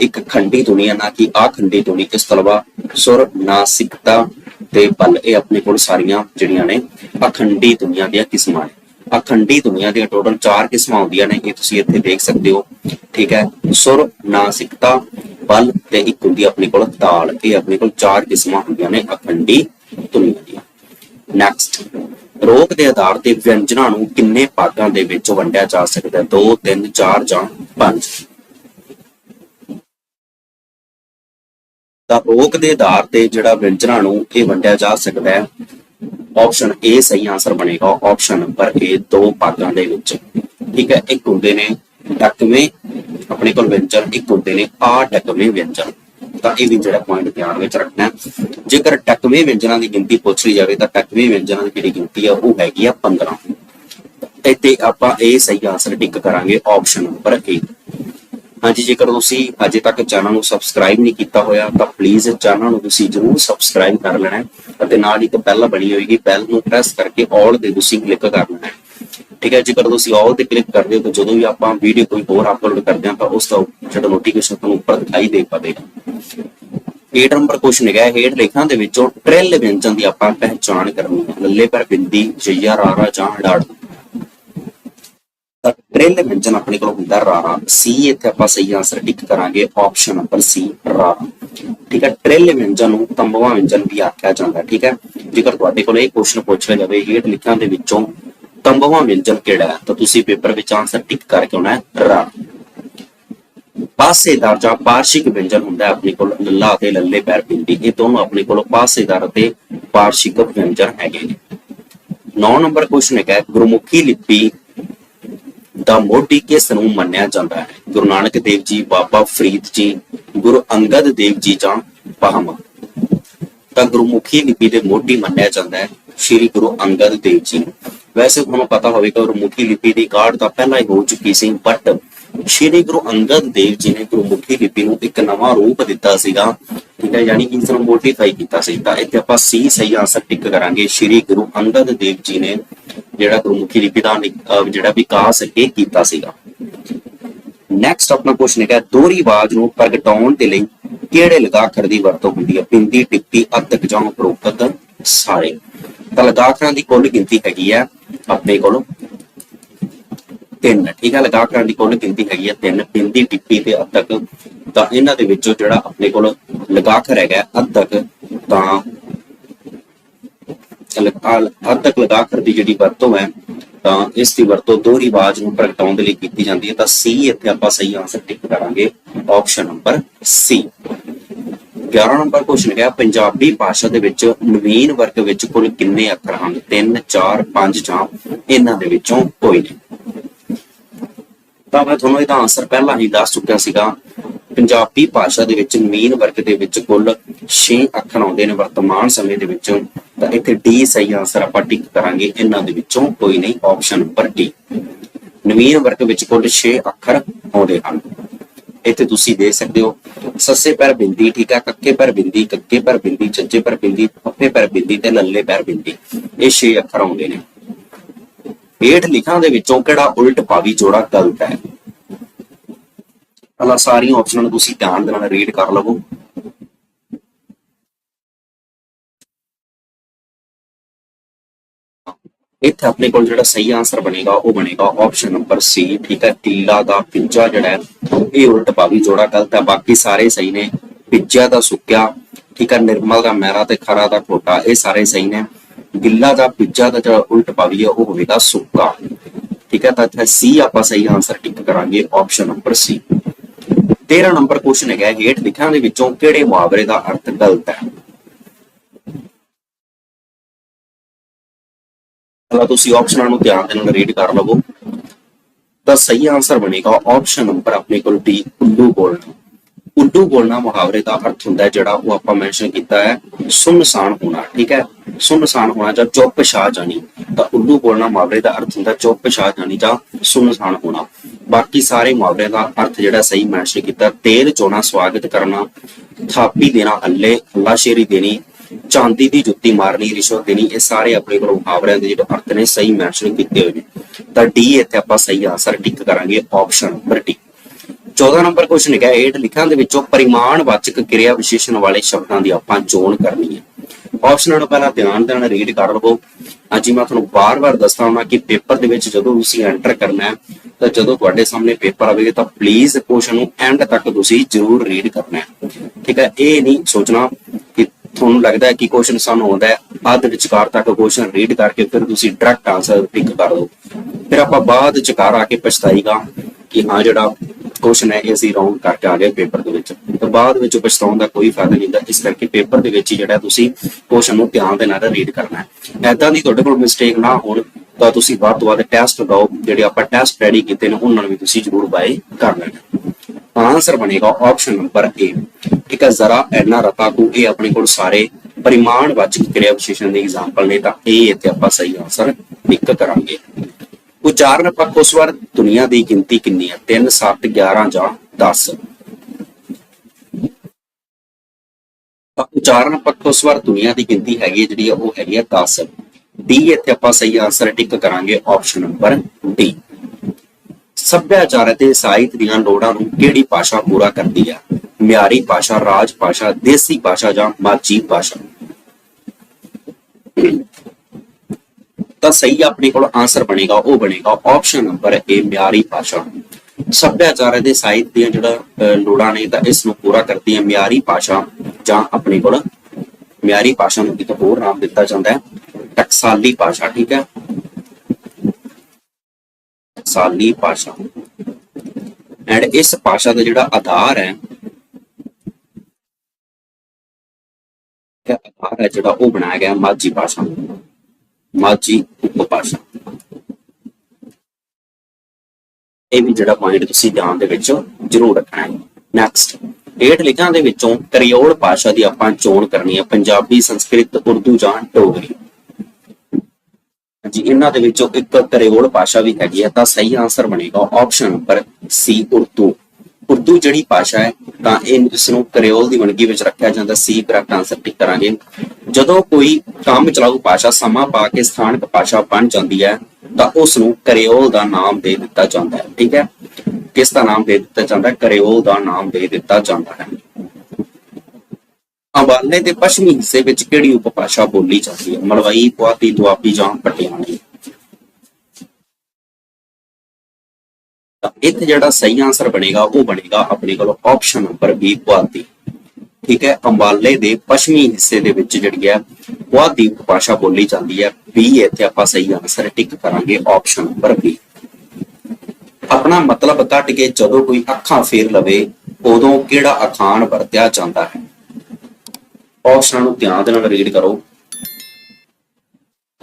S1: ਇੱਕ ਖੰਡੀ ਧੁਨੀ ਹੈ, ਨਾ ਕਿ ਆਖੰਡੀ ਧੁਨੀ ਇਸ ਤੋਂ ਇਲਾਵਾ ਸੁਰ ਨਾਸਿਕਤਾ ਤੇ ਬਲ, ਇਹ ਆਪਣੇ ਕੋਲ ਸਾਰੀਆਂ ਜਿਹੜੀਆਂ ਨੇ ਅਖੰਡੀ ਧੁਨੀਆਂ ਦੀਆਂ ਕਿਸਮਾਂ ਨੇ। ਅਖੰਡੀ ਧੁਨੀਆਂ ਦੀਆਂ ਟੋਟਲ 4 ਕਿਸਮਾਂ ਹੁੰਦੀਆਂ ਨੇ, ਇਹ ਤੁਸੀਂ ਇੱਥੇ ਦੇਖ ਸਕਦੇ ਹੋ। ਠੀਕ ਹੈ? ਸੁਰ ਨਾਸਿਕਤਾ ਬਲ ਤੇ ਇੱਕ ਹੁੰਦੀ ਹੈ ਆਪਣੇ ਕੋਲ ਤਾਲ। ਇਹ ਆਪਣੇ ਕੋਲ 4 ਕਿਸਮਾਂ ਹੁੰਦੀਆਂ ਨੇ ਅਖੰਡੀ ਧੁਨੀਆਂ ਦੀਆਂ। ਨੈਕਸਟ ਰੋਗ ਦੇ ਆਧਾਰ ਤੇ ਵਿਅੰਜਨਾਂ ਨੂੰ ਕਿੰਨੇ ਭਾਗਾਂ ਦੇ ਵਿੱਚ ਵੰਡਿਆ ਜਾ ਸਕਦਾ ਹੈ? 2 3 4 ਜਾਂ 5 ਤਾਂ ਰੋਗ ਦੇ ਆਧਾਰ ਤੇ ਜਿਹੜਾ ਵਿਅੰਜਨਾਂ ਨੂੰ ਇਹ ਵੰਡਿਆ ਜਾ ਸਕਦਾ ਹੈ। ਆਪਸ਼ਨ A ਸਹੀ ਆਨਸਰ ਬਣੇਗਾ। ਆਪਸ਼ਨ ਨੰਬਰ A ਦੋ ਭਾਗਾਂ ਦੇ ਵਿੱਚ। ਠੀਕ ਹੈ, ਇੱਕ ਹੁੰਦੇ ਨੇ ਟਕਵੇਂ ਆਪਣੇ ਕੋਲ ਵਿਅੰਜਨ ਇੱਕ ਹੁੰਦੇ ਨੇ ਆ ਟਕਵੇਂ ਵਿਅੰਜਨ। ਤਾਂ ਇਹ ਵੀ ਜਿਹੜਾ ਪੁਆਇੰਟ ਧਿਆਨ ਵਿੱਚ ਰੱਖਣਾ ਹੈ। ਜੇਕਰ ਟਕਵੇਂ ਵਿਅੰਜਨਾਂ ਦੀ ਗਿਣਤੀ ਪੁੱਛ ਲਈ ਜਾਵੇ ਤਾਂ ਟਕਵੇਂ ਵਿਅੰਜਨਾਂ ਦੀ ਜਿਹੜੀ ਗਿਣਤੀ ਆ, ਉਹ ਹੈਗੀ ਆ 15 ਇੱਥੇ ਆਪਾਂ ਇਹ ਸਹੀ ਆਨਸਰ ਟਿਕ ਕਰਾਂਗੇ ਆਪਸ਼ਨ ਨੰਬਰ A ਹਾਂਜੀ, ਜੇਕਰ ਤੁਸੀਂ ਅਜੇ ਤੱਕ ਚੈਨਲ ਨੂੰ ਸਬਸਕ੍ਰਾਈਬ ਨਹੀਂ ਕੀਤਾ ਹੋਇਆ, ਤਾਂ ਪਲੀਜ਼ ਚੈਨਲ ਨੂੰ ਤੁਸੀਂ ਜਰੂਰ ਸਬਸਕ੍ਰਾਈਬ ਕਰ ਲੈਣਾ ਅਤੇ ਨਾਲ ਹੀ ਇੱਕ ਬੈਲ ਬਣੀ ਹੋਏਗੀ ਬੈਲ ਨੂੰ ਪ੍ਰੈਸ ਕਰਕੇ ਆਲ ਦੇ ਤੁਸੀਂ ਕਲਿੱਕ ਕਰ ਲੈਣਾ ਠੀਕ ਹੈ, ਜੇਕਰ ਤੁਸੀਂ ਆਲ ਤੇ ਕਲਿੱਕ ਕਰਦੇ ਹੋ, ਤਾਂ ਜਦੋਂ ਵੀ ਆਪਾਂ ਵੀਡੀਓ ਕੋਈ ਹੋਰ ਅਪਲੋਡ ਕਰਦੇ ਹਾਂ, ਤਾਂ ਉਸ ਦਾ ਜਿਹੜਾ ਨੋਟੀਫਿਕੇਸ਼ਨ ਤੁਹਾਨੂੰ ਉੱਪਰ ਦਿਖਾਈ ਦੇ ਪਾਵੇਗਾ। 8 ਨੰਬਰ ਕੁਐਸਚਨ ਹੈਗਾ ਹੇਠ ਲੇਖਾਂ ਦੇ ਵਿੱਚੋਂ ਟ੍ਰਿਲ ਵਿਅੰਜਨ ਦੀ ਆਪਾਂ ਪਹਿਚਾਣ ਕਰਨੀ ਹੈ। ਲੱਲੇ ਪਰ ਬਿੰਦੀ ਜਈਆ ਰਾਰਾ ਜਾਂ ਡਾੜ ਤਾਂ ਟ੍ਰਿਲ ਵਿਅੰਜਨ ਆਪਣੇ ਕੋਲ ਹੁੰਦਾ ਰਾਰਾ ਸੀ ਇੱਥੇ ਆਪਾਂ ਸਹੀ ਆਨਸਰ ਟਿਕ ਕਰਾਂਗੇ ਆਪਸ਼ਨ ਨੰਬਰ ਸੀ ਰਾਰਾ ਠੀਕ ਹੈ ਟ੍ਰਿਲ ਵਿਅੰਜਨ ਨੂੰ ਤੰਬਵਾ ਵਿਅੰਜਨ ਵੀ ਆਖਿਆ ਜਾਂਦਾ, ਠੀਕ ਹੈ। ਜੇਕਰ ਤੁਹਾਡੇ ਕੋਲ ਇਹ ਕੁਐਸਚਨ ਪੁੱਛਿਆ ਜਾਵੇ, ਹੇਠ ਲਿਖਿਆਂ ਦੇ ਵਿੱਚੋਂ ਤੰਬਵਾ ਵਿਅੰਜਨ ਕਿਹੜਾ ਹੈ, ਤਾਂ ਤੁਸੀਂ ਪੇਪਰ ਵਿੱਚ ਆਨਸਰ ਟਿਕ ਕਰਕੇ ਆਉਣਾ ਹੈ ਰਾ ਪਾਸੇਦਾਰ ਜਾਂ ਪਾਰਸ਼ਿਕ ਵਿਅੰਜਨ ਹੁੰਦਾ ਹੈ ਆਪਣੇ ਕੋਲ, ਲੱਲਾ ਅਤੇ ਲੱਲੇ ਪੈਰ ਪਿੰਡੀ। ਇਹ ਦੋਨੋਂ ਆਪਣੇ ਕੋਲ ਪਾਸੇਦਾਰ ਅਤੇ ਪਾਰਸ਼ਿਕ ਵਿਅੰਜਨ ਹੈਗੇ ਨੇ। 9 ਨੰਬਰ ਕੁਐਸਚਨ ਹੈਗਾ ਗੁਰਮੁਖੀ ਲਿਪੀ ਦਾ ਮੋਢੀ ਕਿਸ ਨੂੰ ਮੰਨਿਆ ਜਾਂਦਾ ਹੈ? ਗੁਰੂ ਨਾਨਕ ਦੇਵ ਜੀ, ਬਾਬਾ ਫਰੀਦ ਜੀ, ਗੁਰੂ ਅੰਗਦ ਦੇਵ ਜੀ ਜਾਂ ਪਾਹਮਾ ਤਾਂ ਗੁਰਮੁਖੀ ਲਿਪੀ ਦੇ ਮੋਢੀ ਮੰਨਿਆ ਜਾਂਦਾ ਹੈ ਸ੍ਰੀ ਗੁਰੂ ਅੰਗਦ ਦੇਵ ਜੀ ਵੈਸੇ ਤੁਹਾਨੂੰ ਪਤਾ ਹੋਵੇਗਾ, ਗੁਰਮੁਖੀ ਲਿਪੀ ਦੀ ਕਾਢ ਤਾਂ ਪਹਿਲਾਂ ਹੀ ਹੋ ਚੁੱਕੀ ਸੀ ਬਟ ਸ੍ਰੀ ਗੁਰੂ ਅੰਗਦ ਦੇਵ ਜੀ ਨੇ ਗੁਰਮੁਖੀ ਲਿਪੀ ਨੂੰ ਇੱਕ ਨਵਾਂ ਰੂਪ ਦਿੱਤਾ ਸੀਗਾ। ਠੀਕ ਹੈ, ਯਾਨੀ ਕਿ ਇਸ ਨੂੰ ਮੋਡੀਫਾਈ ਕੀਤਾ ਸੀ। ਤਾਂ ਇੱਥੇ ਆਪਾਂ ਸੀ ਸਹੀ ਆਨਸਰ ਟਿਕ ਕਰਾਂਗੇ। ਸ੍ਰੀ ਗੁਰੂ ਅੰਗਦ ਦੇਵ ਜੀ ਨੇ ਜਿਹੜਾ ਗੁਰਮੁਖੀ ਲਿਪੀ ਦਾ ਜਿਹੜਾ ਵਿਕਾਸ ਇਹ ਕੀਤਾ ਸੀਗਾ। ਨੈਕਸਟ ਆਪਣਾ ਕੁਐਸਚਨ ਹੈਗਾ, ਦੋਹਰੀ ਆਵਾਜ਼ ਨੂੰ ਪ੍ਰਗਟਾਉਣ ਦੇ ਲਈ ਕਿਹੜੇ ਲਗਾਖਰ ਦੀ ਵਰਤੋਂ ਹੁੰਦੀ ਹੈ? ਪਿੰਦੀ, ਟਿੱਪੀ ਅੱਧਕ ਜਾਂ ਉਪਰੋਕਤ, ਸਾਰੇ। ਤਾਂ ਲਗਾਖਰਾਂ ਦੀ ਕੁੱਲ ਗਿਣਤੀ ਹੈਗੀ ਹੈ ਆਪਣੇ ਕੋਲ ਤਿੰਨ, ਠੀਕ ਹੈ ਲਗਾਖਰਾਂ ਦੀ ਕੁੱਲ ਗਿਣਤੀ ਹੈਗੀ ਹੈ ਤਿੰਨ ਪਿੰਦੀ ਟਿੱਪੀ ਤੇ ਅੱਧਕ ਤਾਂ ਇਹਨਾਂ ਦੇ ਵਿੱਚੋਂ ਜਿਹੜਾ ਆਪਣੇ ਕੋਲ ਲਗਾਖਰ ਹੈਗਾ ਅੱਧਕ ਤਾਂ ਅੱਧਕ ਲਗਾਖਰ ਦੀ ਜਿਹੜੀ ਵਰਤੋਂ ਹੈ, ਤਾਂ ਇਸ ਦੀ ਵਰਤੋਂ ਦੋਹਰੀ ਆਵਾਜ਼ ਨੂੰ ਪ੍ਰਗਟਾਉਣ ਦੇ ਲਈ ਕੀਤੀ ਜਾਂਦੀ ਹੈ। ਤਾਂ ਸੀ ਇੱਥੇ ਆਪਾਂ ਸਹੀ ਆਨਸਰ ਟਿਕ ਕਰਾਂਗੇ option number C 11 number question ਹੈਗਾ, ਪੰਜਾਬੀ ਭਾਸ਼ਾ ਦੇ ਵਿੱਚ ਨਵੀਨ ਵਰਗ ਵਿੱਚ ਕੁੱਲ ਕਿੰਨੇ ਅੱਖਰ ਹਨ? 3 4 5 ਜਾਂ ਇਹਨਾਂ ਦੇ ਵਿੱਚੋਂ ਕੋਈ ਨਹੀਂ। ਤਾਂ ਮੈਂ ਤੁਹਾਨੂੰ ਇਹਦਾ ਆਨਸਰ ਪਹਿਲਾਂ ਹੀ ਦੱਸ ਚੁੱਕਿਆ ਸੀਗਾ। ਪੰਜਾਬੀ ਭਾਸ਼ਾ ਦੇ ਵਿੱਚ ਨਵੀਨ ਵਰਗ ਦੇ ਵਿੱਚ ਕੁੱਲ 6 ਅੱਖਰ ਆਉਂਦੇ ਨੇ ਵਰਤਮਾਨ ਸਮੇਂ ਦੇ ਵਿੱਚ। ਤਾਂ ਇੱਥੇ ਡੀ ਸਹੀ ਆਨਸਰ ਆਪਾਂ ਟਿਕ ਕਰਾਂਗੇ। ਇਹਨਾਂ ਦੇ ਵਿੱਚੋਂ ਕੋਈ ਨਹੀਂ ਆਪਸ਼ਨ ਨੰਬਰ ਡੀ ਨਵੀਨ ਵਰਗ ਵਿੱਚ ਕੁੱਲ 6 ਅੱਖਰ ਆਉਂਦੇ ਹਨ। ਇੱਥੇ ਤੁਸੀਂ ਦੇਖ ਸਕਦੇ ਹੋ, ਸੱਸੇ ਪੈਰ ਬਿੰਦੀ ਠੀਕ ਹੈ ਕੱਕੇ ਪੈਰ ਬਿੰਦੀ ਕੱਕੇ ਪੈਰ ਬਿੰਦੀ, ਚੱਜੇ ਪੈਰ ਬਿੰਦੀ ਫੱਫੇ ਪੈਰ ਬਿੰਦੀ ਤੇ ਲੱਲੇ ਪੈਰ ਬਿੰਦੀ। ਇਹ 6 ਅੱਖਰ ਆਉਂਦੇ ਨੇ। ਹੇਠ ਲਿਖਾਂ ਦੇ ਵਿੱਚੋਂ ਕਿਹੜਾ ਉਲਟ ਪਾਵੀ ਜੋੜਾ ਗਲਤ ਹੈ ਪਹਿਲਾਂ ਸਾਰੀਆਂ ਆਪਸ਼ਨਾਂ ਨੂੰ ਤੁਸੀਂ ਧਿਆਨ ਦੇ ਨਾਲ ਰੀਡ ਕਰ ਲਵੋ। ਇੱਥੇ ਆਪਣੇ ਕੋਲ ਜਿਹੜਾ ਸਹੀ ਆਨਸਰ ਬਣੇਗਾ, ਉਹ ਬਣੇਗਾ ਆਪਸ਼ਨ ਨੰਬਰ ਸੀ ਠੀਕ ਹੈ? ਟੀਲਾ ਦਾ ਪਿੱਜਾ ਜਿਹੜਾ ਹੈ, ਇਹ ਉਲਟ ਪਾਵੀ ਜੋੜਾ ਗਲਤ ਹੈ ਬਾਕੀ ਸਾਰੇ ਸਹੀ ਨੇ। ਪਿੱਜਾ ਦਾ ਸੁੱਕਿਆ, ਠੀਕ ਹੈ? ਨਿਰਮਲ ਦਾ, ਮਹਿਰਾ ਤੇ ਖਰਾ ਦਾ ਖੋਟਾ ਇਹ ਸਾਰੇ ਸਹੀ ਨੇ। ਗਿੱਲਾ ਦਾ ਪਿੱਜਾ ਦਾ ਜਿਹੜਾ ਉਲਟ ਪਾਵੀ ਹੈ ਉਹ ਹੋਵੇਗਾ ਸੁੱਕਾ। ਠੀਕ ਹੈ, ਤਾਂ ਇੱਥੇ ਸੀ ਆਪਾਂ ਸਹੀ ਆਨਸਰ ਟਿਕ ਕਰਾਂਗੇ option number C 13 number question ਹੈਗਾ, ਹੇਠ ਲਿਖਾਂ ਦੇ ਵਿੱਚੋਂ ਕਿਹੜੇ ਮੁਹਾਵਰੇ ਦਾ ਅਰਥ ਗਲਤ ਹੈ? ਪਹਿਲਾਂ ਤੁਸੀਂ ਆਪਸ਼ਨਾਂ ਨੂੰ ਧਿਆਨ ਦੇ ਨਾਲ ਰੀਡ ਕਰ ਲਵੋ। ਤਾਂ ਸਹੀ ਆਨਸਰ ਬਣੇਗਾ ਆਪਸ਼ਨ ਨੰਬਰ ਆਪਣੇ ਕੋਲ ਡੀ ਉੱਲੂ ਬੋਲਣਾ ਉੱਡੂ ਬੋਲਣਾ ਮੁਹਾਵਰੇ ਦਾ ਅਰਥ ਹੁੰਦਾ ਹੈ ਜਿਹੜਾ ਉਹ ਆਪਾਂ ਮੈਂਸ਼ਨ ਕੀਤਾ ਹੈ ਸੁਨਸਾਨ ਹੋਣਾ, ਠੀਕ ਹੈ? ਸੁਨਸਾਨ ਹੋਣਾ ਜਾਂ ਚੁੱਪ ਛਾ ਜਾਣੀ, ਤਾਂ ਉੱਲੂ ਬੋਲਣਾ ਮੁਹਾਵਰੇ ਦਾ ਅਰਥ ਹੁੰਦਾ ਚੁੱਪ ਛਾ ਜਾਣੀ ਜਾਂ ਸੁਨਸਾਨ ਹੋਣਾ। ਬਾਕੀ ਸਾਰੇ ਮੁਹਾਵਰੇ ਦਾ ਅਰਥ ਜਿਹੜਾ ਸਹੀ ਮੈਂਸ਼ਨ ਕੀਤਾ, ਤੇਲ ਚੋਣਾ, ਸਵਾਗਤ ਕਰਨਾ, ਥਾਪੀ ਦੇਣਾ, ਹੱਲੇ, ਹੱਲਾਸ਼ੇਰੀ ਦੇਣੀ, ਚਾਂਦੀ ਦੀ ਜੁੱਤੀ ਮਾਰਨੀ, ਰਿਸ਼ਵਤ ਦੇਣੀ, ਇਹ ਸਾਰੇ ਆਪਣੇ ਕੋਲ ਮੁਹਾਵਰਿਆਂ ਦੇ ਜਿਹੜੇ ਅਰਥ ਨੇ ਸਹੀ ਮੈਂਸ਼ਨ ਕੀਤੇ ਹੋਏ ਨੇ। ਤਾਂ ਡੀ ਇੱਥੇ ਆਪਾਂ ਸਹੀ ਆਨਸਰ ਟਿਕ ਕਰਾਂਗੇ option number D 14 number question ਹੈਗਾ, ਹੇਠ ਲਿਖਾਂ ਦੇ ਵਿੱਚੋਂ ਪਰਿਮਾਣਵਾਚਕ ਕਿਰਿਆ ਵਿਸ਼ੇਸ਼ਣ ਵਾਲੇ ਸ਼ਬਦਾਂ ਦੀ ਆਪਾਂ ਚੋਣ ਕਰਨੀ ਹੈ। ਆਪਸ਼ਨਾਂ ਨੂੰ ਪਹਿਲਾਂ ਧਿਆਨ ਦੇ ਰੀਡ ਕਰ ਲਵੋ। ਅੱਜ ਮੈਂ ਤੁਹਾਨੂੰ ਬਾਰ-ਬਾਰ ਦੱਸਦਾ ਹਾਂ ਕਿ ਪੇਪਰ ਦੇ ਵਿੱਚ ਜਦੋਂ ਤੁਸੀਂ ਐਂਟਰ ਕਰਨਾ ਹੈ, ਤਾਂ ਜਦੋਂ ਤੁਹਾਡੇ ਸਾਹਮਣੇ ਪੇਪਰ ਆਵੇਗਾ, ਤਾਂ ਪਲੀਜ਼ ਕੁਐਸਚਨ ਨੂੰ ਐਂਡ ਤੱਕ ਤੁਸੀਂ ਜ਼ਰੂਰ ਰੀਡ ਕਰਨਾ ਹੈ। ਠੀਕ ਹੈ, ਇਹ ਨਹੀਂ ਸੋਚਣਾ ਕਿ ਤੁਹਾਨੂੰ ਲੱਗਦਾ ਹੈ ਕਿ ਕੁਐਸਚਨ ਸਾਨੂੰ ਆਉਂਦਾ ਹੈ, ਅੱਧ ਵਿਚਕਾਰ ਤੱਕ ਕੁਐਸਚਨ ਰੀਡ ਕਰਕੇ ਫਿਰ ਤੁਸੀਂ ਡਾਇਰੈਕਟ ਆਨਸਰ ਪਿਕ ਕਰ ਲਓ ਫਿਰ ਆਪਾਂ ਬਾਅਦ ਚ ਆ ਕੇ ਪਛਤਾਈਗਾ ਕਿ ਹਾਂ, ਜਿਹੜਾ ਕੁਐਸਚਨ ਹੈ ਇਹ ਅਸੀਂ ਰੌਂਗ ਕਰਕੇ ਆ ਗਏ ਪੇਪਰ ਦੇ ਵਿੱਚ। ਤਾਂ ਬਾਅਦ ਵਿੱਚ ਪਛਤਾਉਣ ਦਾ ਕੋਈ ਫਾਇਦਾ ਨਹੀਂ ਹੁੰਦਾ। ਇਸ ਕਰਕੇ ਪੇਪਰ ਦੇ ਵਿੱਚ ਜਿਹੜਾ ਤੁਸੀਂ ਕੁਐਸਚਨ ਨੂੰ ਧਿਆਨ ਦੇ ਨਾਲ ਰੀਡ ਕਰਨਾ ਹੈ। ਐਦਾਂ ਦੀ ਤੁਹਾਡੇ ਕੋਲ ਮਿਸਟੇਕ ਨਾ ਹੋਣ, ਤਾਂ ਤੁਸੀਂ ਵੱਧ ਤੋਂ ਵੱਧ ਟੈਸਟ ਦਿਓ ਜਿਹੜੇ ਆਪਾਂ ਟੈਸਟ ਰੈਡੀ ਕੀਤੇ ਨੇ, ਉਹਨਾਂ ਨੂੰ ਵੀ ਤੁਸੀਂ ਜ਼ਰੂਰ ਬਾਏ ਕਰ ਲੈਣਾ। ਆਨਸਰ ਬਣੇਗਾ ਆਪਸ਼ਨ ਨੰਬਰ ਏ ਠੀਕ ਹੈ ਜ਼ਰਾ ਐਨਾ ਰਤਾ ਕੋ ਇਹ ਆਪਣੇ ਕੋਲ ਸਾਰੇ ਪਰਿਮਾਣਵਾਚਕ ਕਿਰਿਆ ਵਿਸ਼ੇਸ਼ਣ ਦੇ ਐਗਜ਼ਾਮਪਲ ਨੇ, ਤਾਂ ਇਹ ਇੱਥੇ ਆਪਾਂ ਸਹੀ ਆਨਸਰ ਟਿਕ ਕਰਾਂਗੇ। ਉਚਾਰਨ ਪੱਖੋਂ ਸਵਰ ਦੁਨੀਆ ਦੀ ਗਿਣਤੀ ਕਿੰਨੀ ਹੈ? 3 7 11 ਜਾਂ 10 ਤਾਂ ਉਚਾਰਨ ਪੱਖੋਂ ਸਵਰ ਦੁਨੀਆ ਦੀ ਗਿਣਤੀ ਹੈਗੀ ਜਿਹੜੀ ਉਹ ਹੈਗੀ ਹੈ 10 ਡੀ ਇੱਥੇ ਆਪਾਂ ਸਹੀ ਆਨਸਰ ਟਿਕ ਕਰਾਂਗੇ ਆਪਸ਼ਨ ਨੰਬਰ ਡੀ ਸੱਭਿਆਚਾਰ ਅਤੇ ਸਾਹਿਤ ਦੀਆਂ ਲੋੜਾਂ ਨੂੰ ਕਿਹੜੀ ਭਾਸ਼ਾ ਪੂਰਾ ਕਰਦੀ ਹੈ? ਮਿਆਰੀ ਭਾਸ਼ਾ, ਰਾਜ ਭਾਸ਼ਾ, ਦੇਸੀ ਭਾਸ਼ਾ ਜਾਂ ਮਾਝੀ ਭਾਸ਼ਾ? ਤਾਂ ਸਹੀ ਆਪਣੇ ਕੋਲ ਆਨਸਰ ਬਣੇਗਾ, ਉਹ ਬਣੇਗਾ। ਆਪਸ਼ਨ ਨੰਬਰ ਏ ਮਿਆਰੀ ਭਾਸ਼ਾ। ਸੱਭਿਆਚਾਰ ਦੇ ਸਾਹਿਤ ਦੀਆਂ ਜਿਹੜਾ ਲੋੜਾਂ ਨੇ ਤਾਂ ਇਸ ਨੂੰ ਪੂਰਾ ਕਰਦੀ ਹੈ ਮਿਆਰੀ ਭਾਸ਼ਾ, ਜਾਂ ਆਪਣੇ ਕੋਲ ਮਿਆਰੀ ਭਾਸ਼ਾ ਨੂੰ ਇੱਕ ਹੋਰ ਨਾਮ ਦਿੱਤਾ ਜਾਂਦਾ ਹੈ, ਟਕਸਾਲੀ ਭਾਸ਼ਾ, ਠੀਕ ਹੈ? ਟਕਸਾਲੀ ਭਾਸ਼ਾ। ਐਂਡ ਇਸ ਭਾਸ਼ਾ ਦਾ ਜਿਹੜਾ ਆਧਾਰ ਹੈ ਆਧਾਰ ਹੈ ਜਿਹੜਾ ਉਹ ਬਣਾਇਆ ਗਿਆ ਮਾਝੀ ਭਾਸ਼ਾ। ਮਾਝੀ ਉਪਭਾਸ਼ਾ ਇਹ ਵੀ ਜਿਹੜਾ ਪੁਆਇੰਟ ਤੁਸੀਂ ਧਿਆਨ ਦੇ ਵਿੱਚ ਜ਼ਰੂਰ ਰੱਖਣਾ ਹੈ। ਨੈਕਸਟ ਹੇਠ ਲਿਖਾਂ ਦੇ ਵਿੱਚੋਂ ਕਰਿਓਲ ਭਾਸ਼ਾ ਦੀ ਆਪਾਂ ਚੋਣ ਕਰਨੀ ਹੈ, ਪੰਜਾਬੀ, ਸੰਸਕ੍ਰਿਤ, ਉਰਦੂ ਜਾਂ ਡੋਗਰੀ। ਜੀ ਇਹਨਾਂ ਦੇ ਵਿੱਚੋਂ ਇੱਕ ਕਰਿਓਲ ਭਾਸ਼ਾ ਵੀ ਹੈਗੀ ਹੈ, ਤਾਂ ਸਹੀ ਆਨਸਰ ਬਣੇਗਾ option number C Urdu. Urdu ਜਿਹੜੀ ਭਾਸ਼ਾ ਹੈ, ਤਾਂ ਇਹ ਇਸ ਨੂੰ ਕਰਿਓਲ ਦੀ ਵੰਨਗੀ ਵਿੱਚ ਰੱਖਿਆ ਜਾਂਦਾ, ਸੀ ਕਰੈਕਟ ਆਨਸਰ ਟਿਕ ਕਰਾਂਗੇ। ਜਦੋਂ ਕੋਈ ਕੰਮ ਚਲਾਊ ਭਾਸ਼ਾ, ਸਮਾਂ ਪਾ ਕੇ ਸਥਾਨਕ ਭਾਸ਼ਾ ਬਣ ਜਾਂਦੀ ਹੈ, ਤਾਂ ਉਸ ਨੂੰ ਕਰਿਓਲ ਦਾ ਨਾਮ ਦੇ ਦਿੱਤਾ ਜਾਂਦਾ ਹੈ, ਠੀਕ ਹੈ? ਕਿਸ ਦਾ ਨਾਮ ਦੇ ਦਿੱਤਾ ਜਾਂਦਾ ਹੈ? ਕਰਿਓਲ ਦਾ ਨਾਮ ਦੇ ਦਿੱਤਾ ਜਾਂਦਾ ਹੈ। ਅੰਬਾਲੇ ਦੇ ਪੱਛਮੀ ਹਿੱਸੇ ਵਿੱਚ ਕਿਹੜੀ ਉਪਭਾਸ਼ਾ ਬੋਲੀ ਜਾਂਦੀ ਹੈ? ਮਲਵਈ, ਪੁਆਧੀ, ਦੁਆਬੀ ਜਾਂ ਪਟਿਆਣੀ ਤਾਂ ਇੱਥੇ ਜਿਹੜਾ ਸਹੀ ਆਨਸਰ ਬਣੇਗਾ, ਉਹ ਬਣੇਗਾ ਆਪਣੇ ਕੋਲ ਆਪਸ਼ਨ ਨੰਬਰ ਬੀ ਪੁਆਧੀ। ਠੀਕ ਹੈ? ਅੰਬਾਲੇ ਦੇ ਪੱਛਮੀ ਹਿੱਸੇ ਦੇ ਵਿੱਚ ਜਿਹੜੀ ਹੈ, ਪੁਆਧੀ ਭਾਸ਼ਾ ਬੋਲੀ ਜਾਂਦੀ ਹੈ। ਬੀ ਇੱਥੇ ਆਪਾਂ ਸਹੀ ਆਨਸਰ ਟਿਕ ਕਰਾਂਗੇ ਆਪਸ਼ਨ ਨੰਬਰ ਬੀ ਆਪਣਾ ਮਤਲਬ ਕੱਢ ਕੇ ਜਦੋਂ ਕੋਈ ਅੱਖਾਂ ਫੇਰ ਲਵੇ, ਉਦੋਂ ਕਿਹੜਾ ਅਖਾਣ ਵਰਤਿਆ ਜਾਂਦਾ ਹੈ? ਆਪਸ਼ਨਾਂ ਨੂੰ ਧਿਆਨ ਦੇ ਨਾਲ ਰੀਡ ਕਰੋ।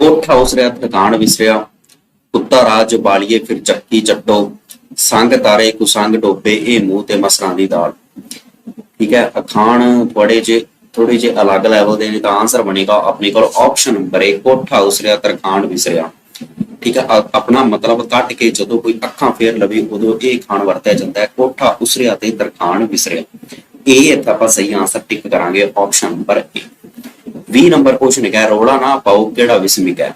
S1: ਕੋਠਾ ਉਸਰਿਆ ਥਕਾਨ ਵਿਸਰਿਆ, ਕੁੱਤਾ ਰਾਜ ਬਾਲੀਏ ਫਿਰ ਚੱਕੀ ਚੱਟੋ। ਸੰਗ ਤਾਰੇ ਕੁਸੰਗ ਡੋਬੇ, ਇਹ ਮੂੰਹ ਤੇ ਮਸਰਾਂ ਦੀ ਦਾਲ ਠੀਕ ਹੈ? ਅਖਾਣ ਥੋੜੇ ਜੇ ਥੋੜੇ ਜੇ ਅਲੱਗ ਲੈਵਲ ਦੇ ਨੇ ਤਾਂ ਆਨਸਰ ਬਣੇਗਾ ਆਪਣੇ ਕੋਲ ਆਪਸ਼ਨ ਨੰਬਰ 1 ਕੋਠਾ ਉਸਰਿਆ, ਤਰਖਾਣ ਵਿਸਰਿਆ। ਠੀਕ ਹੈ? ਆਪਣਾ ਮਤਲਬ ਕੱਟ ਕੇ ਜਦੋਂ ਕੋਈ ਅੱਖਾਂ ਫੇਰ ਲਵੇ, ਉਦੋਂ ਇਹ ਖਾਣ ਵਰਤਿਆ ਜਾਂਦਾ ਹੈ, ਕੋਠਾ ਉਸਰਿਆ ਤੇ ਤਰਖਾਣ ਵਿਸਰਿਆ। ਇਹ ਇੱਥੇ ਆਪਾਂ ਸਹੀ ਆਨਸਰ ਟਿਕ ਕਰਾਂਗੇ ਆਪਸ਼ਨ ਨੰਬਰ 1 20 ਨੰਬਰ ਕੁਐਸਚਨ ਹੈਗਾ, ਰੋਲਾ ਨਾ ਪਾਓ ਕਿਹੜਾ ਵਿਸਮਿਕ ਹੈ।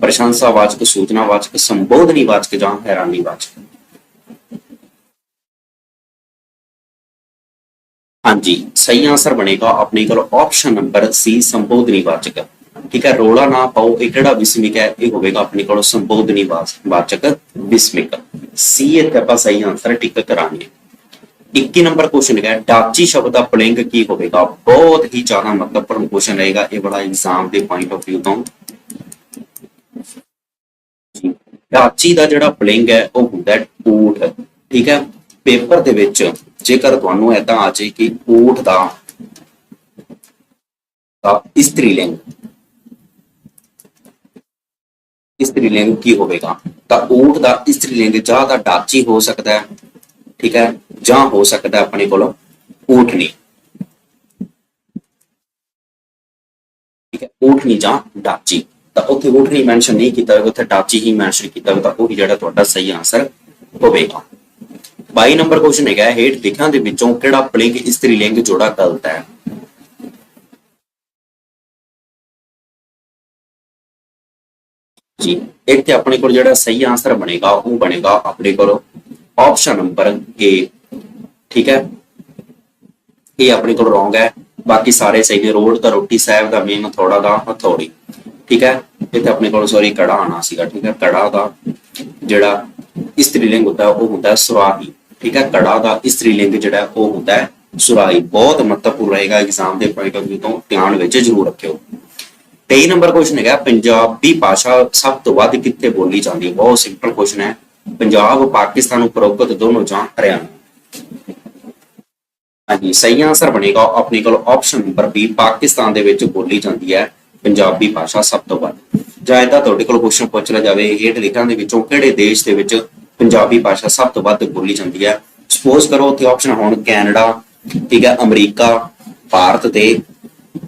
S1: ਪ੍ਰਸ਼ੰਸਾ ਵਾਚਕ ਸੂਚਨਾਵਾਚਕ, ਸੰਬੋਧਨੀਵਾਚਕ ਜਾਂ ਹੈਰਾਨੀ ਵਾਚਕ ਹੈਰਾਨੀਵਾਚਕ ਹਾਂਜੀ, ਸਹੀ ਆਨਸਰ ਬਣੇਗਾ। ਆਪਣੇ ਕੋਲ ਆਪਸ਼ਨ ਨੰਬਰ ਸੀ ਸੰਬੋਧਨੀਵਾਚਕ ਠੀਕ ਹੈ, ਰੋਲਾ ਨਾ ਪਾਓ, ਇਹ ਕਿਹੜਾ ਵਿਸਮਿਕ ਹੈ? ਇਹ ਹੋਵੇਗਾ ਆਪਣੇ ਕੋਲ ਸੰਬੋਧਨੀਵਾਚਕ ਵਿਸਮਿਕ। ਸੀ, ਇੱਥੇ ਆਪਾਂ ਸਹੀ ਆਨਸਰ ਟਿਕ ਕਰਾਂਗੇ। 21 ਨੰਬਰ ਕੁਐਸਚਨ ਹੈ ਡਾਚੀ ਸ਼ਬਦ ਦਾ ਪਲਿੰਗ ਕੀ ਹੋਵੇਗਾ? ਬਹੁਤ ਹੀ ਜ਼ਿਆਦਾ ਮਹੱਤਵਪੂਰਨ ਕੁਐਸਚਨ ਰਹੇਗਾ, ਇਹ ਬੜਾ ਐਗਜ਼ਾਮ ਦੇ ਪੁਆਇੰਟ ਆਫ View ਤੋਂ। ਡਾਚੀ ਦਾ ਜਿਹੜਾ ਪਲਿੰਗ ਹੈ, ਉਹ ਹੁੰਦਾ ਹੈ ਊਠ ਠੀਕ ਹੈ, ਪੇਪਰ ਦੇ ਵਿੱਚ ਜੇਕਰ ਤੁਹਾਨੂੰ ਏਦਾਂ ਆ ਜਾਏ ਕਿ ਊਠ ਦਾ ਦਾ ਇਸਤਰੀ ਲਿੰਗ ਇਸਤਰੀ ਲਿੰਗ ਕੀ ਹੋਵੇਗਾ? ਤਾਂ ਊਠ ਦਾ ਇਸਤਰੀ ਲਿੰਗ ਜਾਂ ਤਾਂ ਡਾਚੀ ਹੋ ਸਕਦਾ ਹੈ, ਠੀਕ ਹੈ, ਜਾਂ ਹੋ ਸਕਦਾ ਆਪਣੇ ਕੋਲ ਊਠਨੀ। ਠੀਕ ਹੈ, ਊਠਨੀ ਜਾਂ ਡਾਚੀ। ਤਾਂ ਉੱਥੇ ਊਠਨੀ ਮੈਂਸ਼ਨ ਨਹੀਂ ਕੀਤਾ ਹੋਵੇਗਾ ਉੱਥੇ ਡਾਚੀ ਹੀ ਮੈਂਸ਼ਨ ਕੀਤਾ ਹੋਵੇਗਾ ਤਾਂ ਉਹ ਜਿਹੜਾ ਤੁਹਾਡਾ ਸਹੀ ਆਨਸਰ ਹੋਵੇਗਾ। 22 ਨੰਬਰ ਕੁਐਸਚਨ ਹੈਗਾ, ਹੇਠ ਲਿਖਾਂ ਦੇ ਵਿੱਚੋਂ ਕਿਹੜਾ ਪਲਿੰਗ ਇਸਤਰੀ ਲਿੰਗ ਜੋੜਾ ਗਲਤ ਹੈ? ਜੀ ਇੱਕ ਆਪਣੇ ਕੋਲ ਜਿਹੜਾ ਸਹੀ ਆਨਸਰ ਬਣੇਗਾ, ਉਹ ਬਣੇਗਾ ਆਪਣੇ ਕੋਲ ਆਪਸ਼ਨ ਨੰਬਰ A ਠੀਕ ਹੈ? ਇਹ ਆਪਣੇ ਕੋਲ ਰੋਂਗ ਹੈ, ਬਾਕੀ ਸਾਰੇ ਸਹੀ ਨੇ, ਰੋਡ ਦਾ ਰੋਟੀ, ਸਾਹਿਬ ਦਾ ਮੇਨ ਥੋੜਾ ਦਾ ਹਥੌੜੀ, ਠੀਕ ਹੈ? ਇੱਥੇ ਆਪਣੇ ਕੋਲ ਸੌਰੀ ਕੜਾ ਆਣਾ ਸੀਗਾ, ਠੀਕ ਹੈ? ਕੜਾ ਦਾ ਜਿਹੜਾ ਇਸਤਰੀ ਲਿੰਗ ਹੁੰਦਾ, ਉਹ ਹੁੰਦਾ ਹੈ ਸੁਰਾਹੀ ਠੀਕ ਹੈ ਕੜਾ ਦਾ ਇਸਤਰੀ ਲਿੰਗ ਜਿਹੜਾ ਉਹ ਹੁੰਦਾ ਹੈ। ਸੁਰਾਹੀ ਬਹੁਤ ਮਹੱਤਵਪੂਰਨ ਰਹੇਗਾ ਐਗਜ਼ਾਮ ਦੇ ਪੁਆਇੰਟ ਆਫ View ਤੋਂ, ਧਿਆਨ ਵਿੱਚ ਜ਼ਰੂਰ ਰੱਖਿਓ। 23 ਨੰਬਰ ਕੁਐਸਚਨ ਹੈਗਾ, ਪੰਜਾਬੀ ਭਾਸ਼ਾ ਸਭ ਤੋਂ ਵੱਧ ਕਿੱਥੇ ਬੋਲੀ ਜਾਂਦੀ ਹੈ? ਬਹੁਤ ਸਿੰਪਲ ਕੁਐਸਚਨ ਹੈ। ਪੰਜਾਬ, ਪਾਕਿਸਤਾਨ ਉਪਰੋਕਤ ਦੋਨੋਂ ਜਾਂ ਹਰਿਆਣਾ। ਹਾਂਜੀ, ਸਹੀ ਆਨਸਰ ਬਣੇਗਾ। ਆਪਣੇ ਕੋਲ ਆਪਸ਼ਨ ਨੰਬਰ B, ਪਾਕਿਸਤਾਨ ਦੇ ਵਿੱਚ ਬੋਲੀ ਜਾਂਦੀ ਹੈ। ਪੰਜਾਬੀ ਭਾਸ਼ਾ ਸਭ ਤੋਂ ਵੱਧ। ਜਾਂ ਇਹਦਾ ਤੁਹਾਡੇ ਕੋਲ ਕੁਐਸਚਨ ਪੁੱਛ ਲਿਆ ਜਾਵੇ, ਹੇਠ ਲਿਖਾਂ ਦੇ ਵਿੱਚੋਂ ਕਿਹੜੇ ਦੇਸ਼ ਦੇ ਵਿੱਚ ਪੰਜਾਬੀ ਭਾਸ਼ਾ ਸਭ ਤੋਂ ਵੱਧ ਬੋਲੀ ਜਾਂਦੀ ਹੈ। ਸਪੋਜ਼ ਕਰੋ ਉੱਥੇ ਆਪਸ਼ਨ ਹੋਣ ਕੈਨੇਡਾ, ਠੀਕ ਹੈ, ਅਮਰੀਕਾ, ਭਾਰਤ ਤੇ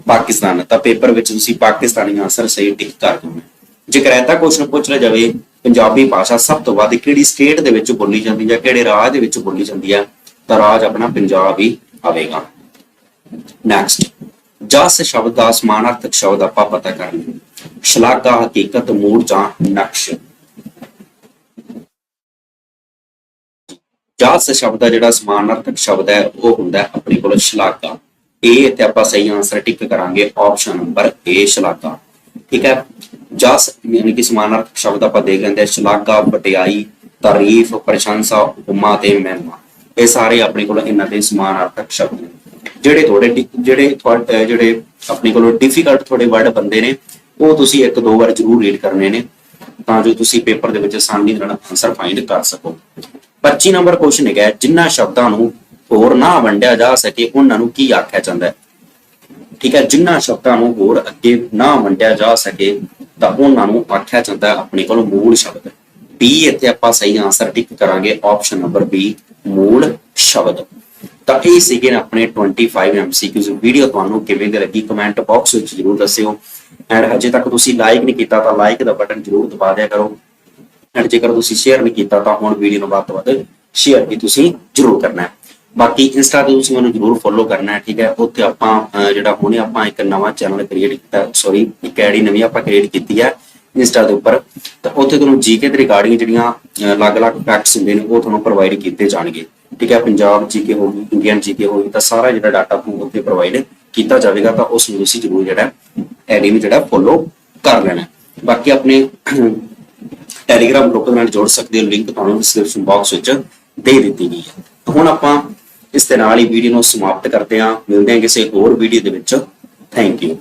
S1: ਪਾਕਿਸਤਾਨ। ਤਾਂ ਪੇਪਰ ਵਿੱਚ ਤੁਸੀਂ ਪਾਕਿਸਤਾਨੀ ਆਨਸਰ ਸਹੀ ਟਿਕ ਕਰ ਦੋਗੇ ਜੇਕਰ ਐਦਾ ਕੁਐਸਚਨ ਪੁੱਛ ਲਿਆ ਜਾਵੇ, ਪੰਜਾਬੀ ਭਾਸ਼ਾ ਸਭ ਤੋਂ ਵੱਧ ਕਿਹੜੀ ਸਟੇਟ ਦੇ ਵਿੱਚ ਬੋਲੀ ਜਾਂਦੀ ਹੈ ਕਿਹੜੇ ਰਾਜ ਦੇ ਵਿੱਚ ਬੋਲੀ ਜਾਂਦੀ ਹੈ, ਤਾਂ ਰਾਜ ਆਪਣਾ ਪੰਜਾਬ ਹੀ ਆਵੇਗਾ। ਨੈਕਸਟ ਜਸ ਸ਼ਬਦ ਦਾ ਸਮਾਨਾਰਥਕ ਸ਼ਬਦ ਆਪਾਂ ਪਤਾ ਕਰਨਾ ਸ਼ਲਾਘਾ, ਹਕੀਕਤ ਮੂੜ ਜਾਂ ਨਕਸ਼। ਜਾਸ ਸ਼ਬਦ ਦਾ ਜਿਹੜਾ ਸਮਾਨਾਰਥਕ ਸ਼ਬਦ ਹੈ, ਉਹ ਹੁੰਦਾ ਹੈ ਆਪਣੇ ਕੋਲ ਸ਼ਲਾਘਾ। ਇਹ ਤੇ ਆਪਾਂ ਸਹੀ ਆਨਸਰ ਟਿਕ ਕਰਾਂਗੇ ਆਪਸ਼ਨ ਨੰਬਰ A, ਸ਼ਲਾਘਾ। ਠੀਕ ਹੈ? ਜਸ ਯਾਨੀ ਕਿ ਸਮਾਨਾਰਥਕ ਸ਼ਬਦ ਆਪਾਂ ਦੇਖ ਲੈਂਦੇ ਹਾਂ, ਸ਼ਲਾਘਾ, ਵਡਿਆਈ, ਤਾਰੀਫ, ਪ੍ਰਸ਼ੰਸਾ ਉਮਾ ਤੇ ਮਹਿਮਾ। ਇਹ ਸਾਰੇ ਆਪਣੇ ਕੋਲ ਇਹਨਾਂ ਦੇ ਸਮਾਨਾਰਥਕ ਸ਼ਬਦ ਨੇ। ਜਿਹੜੇ ਥੋੜੇ ਜਿਹੜੇ ਤੁਹਾਡੇ ਜਿਹੜੇ ਆਪਣੇ ਕੋਲ ਡਿਫਿਕਲਟ ਥੋੜੇ ਵਰਡ ਬੰਦੇ ਨੇ, ਉਹ ਤੁਸੀਂ ਇੱਕ ਦੋ ਵਾਰ ਜ਼ਰੂਰ ਰੀਡ ਕਰਨੇ ਨੇ, ਤਾਂ ਜੋ ਤੁਸੀਂ ਪੇਪਰ ਦੇ ਵਿੱਚ ਆਸਾਨੀ ਨਾਲ ਆਨਸਰ ਫਾਈਂਡ ਕਰ ਸਕੋ। 25 ਨੰਬਰ ਕੁਐਸਚਨ ਹੈਗਾ ਹੈ, ਸ਼ਬਦਾਂ ਨੂੰ ਹੋਰ ਨਾ ਵੰਡਿਆ ਜਾ ਸਕੇ ਉਹਨਾਂ ਨੂੰ ਕੀ ਆਖਿਆ ਜਾਂਦਾ ਹੈ? ਠੀਕ ਹੈ ਜਿਨ੍ਹਾਂ ਸ਼ਬਦਾਂ ਨੂੰ ਹੋਰ ਅੱਗੇ ਨਾ ਵੰਡਿਆ ਜਾ ਸਕੇ ਤਾਂ ਉਹਨਾਂ ਨੂੰ ਆਖਿਆ ਜਾਂਦਾ ਆਪਣੇ ਕੋਲ ਮੂਲ ਸ਼ਬਦ। B ਇੱਥੇ ਆਪਾਂ ਸਹੀ ਆਨਸਰ ਟਿਕ ਕਰਾਂਗੇ ਆਪਸ਼ਨ ਨੰਬਰ B ਮੂਲ ਸ਼ਬਦ। ਤਾਂ ਇਹ ਸੀਗੇ ਨੇ ਆਪਣੇ 25 MCQs ਵੀਡੀਓ ਤੁਹਾਨੂੰ ਕਿਵੇਂ ਦੀ ਲੱਗੀ ਕਮੈਂਟ ਬਾਕਸ ਵਿੱਚ ਜਰੂਰ ਦੱਸਿਓ। ਐਂਡ ਹਜੇ ਤੱਕ ਤੁਸੀਂ ਲਾਈਕ ਨਹੀਂ ਕੀਤਾ ਤਾਂ ਲਾਈਕ ਦਾ ਬਟਨ ਜਰੂਰ ਦਬਾ ਦਿਆ ਕਰੋ। ਐਂਡ ਜੇਕਰ ਤੁਸੀਂ ਸ਼ੇਅਰ ਨਹੀਂ ਕੀਤਾ, ਤਾਂ ਹੁਣ ਵੀਡੀਓ ਨੂੰ ਵੱਧ ਤੋਂ ਵੱਧ ਸ਼ੇਅਰ ਵੀ ਤੁਸੀਂ ਜਰੂਰ ਕਰਨਾ ਹੈ। ਬਾਕੀ ਇੰਸਟਾ ਤੇ ਤੁਸੀਂ ਮੈਨੂੰ ਜਰੂਰ ਫੋਲੋ ਕਰਨਾ ਹੈ, ਠੀਕ ਹੈ? ਉੱਥੇ ਆਪਾਂ ਜਿਹੜਾ ਹੁਣੇ ਆਪਾਂ ਇੱਕ ਨਵਾਂ ਚੈਨਲ ਕ੍ਰੀਏਟ ਕੀਤਾ ਸੌਰੀ ਇੱਕ ਆਈਡੀ ਨਵੀਂ ਆਪਾਂ ਕ੍ਰੀਏਟ ਕੀਤੀ ਹੈ ਇੰਸਟਾ ਦੇ ਉੱਪਰ। ਤਾਂ ਉੱਥੇ ਤੁਹਾਨੂੰ ਜੀਕੇ ਦੇ ਰਿਗਾਰਡਿੰਗ ਜਿਹੜੀਆਂ ਅਲੱਗ-ਅਲੱਗ ਫੈਕਟਸ ਹੁੰਦੇ ਨੇ, ਉਹ ਤੁਹਾਨੂੰ ਪ੍ਰੋਵਾਈਡ ਕੀਤੇ ਜਾਣਗੇ। ਠੀਕ ਹੈ? ਪੰਜਾਬ ਜੀਕੇ ਹੋ ਗਈ ਇੰਡੀਅਨ ਜੀਕੇ ਹੋ ਗਈ ਤਾਂ ਸਾਰਾ ਜਿਹੜਾ ਡਾਟਾ ਤੁਹਾਨੂੰ ਉੱਥੇ ਪ੍ਰੋਵਾਈਡ ਕੀਤਾ ਜਾਵੇਗਾ, ਤਾਂ ਉਸ ਨੂੰ ਤੁਸੀਂ ਜਰੂਰ ਜਿਹੜਾ ਆਈਡੀ ਨੂੰ ਜਿਹੜਾ ਫੋਲੋ ਕਰ ਲੈਣਾ ਬਾਕੀ ਆਪਣੇ ਟੈਲੀਗ੍ਰਾਮ ਗਰੁੱਪ ਨਾਲ ਜੁੜ ਸਕਦੇ ਹੋ ਲਿੰਕ ਤੁਹਾਨੂੰ ਡਿਸਕ੍ਰਿਪਸ਼ਨ ਬਾਕਸ ਵਿੱਚ ਦੇ ਦਿੱਤੀ ਗਈ ਹੈ। ਹੁਣ ਆਪਾਂ ਇਸ ਦੇ ਨਾਲ ਹੀ ਵੀਡੀਓ ਨੂੰ ਸਮਾਪਤ ਕਰਦੇ ਹਾਂ। ਮਿਲਦੇ ਹਾਂ ਕਿਸੇ ਹੋਰ ਵੀਡੀਓ ਦੇ ਵਿੱਚ। Thank you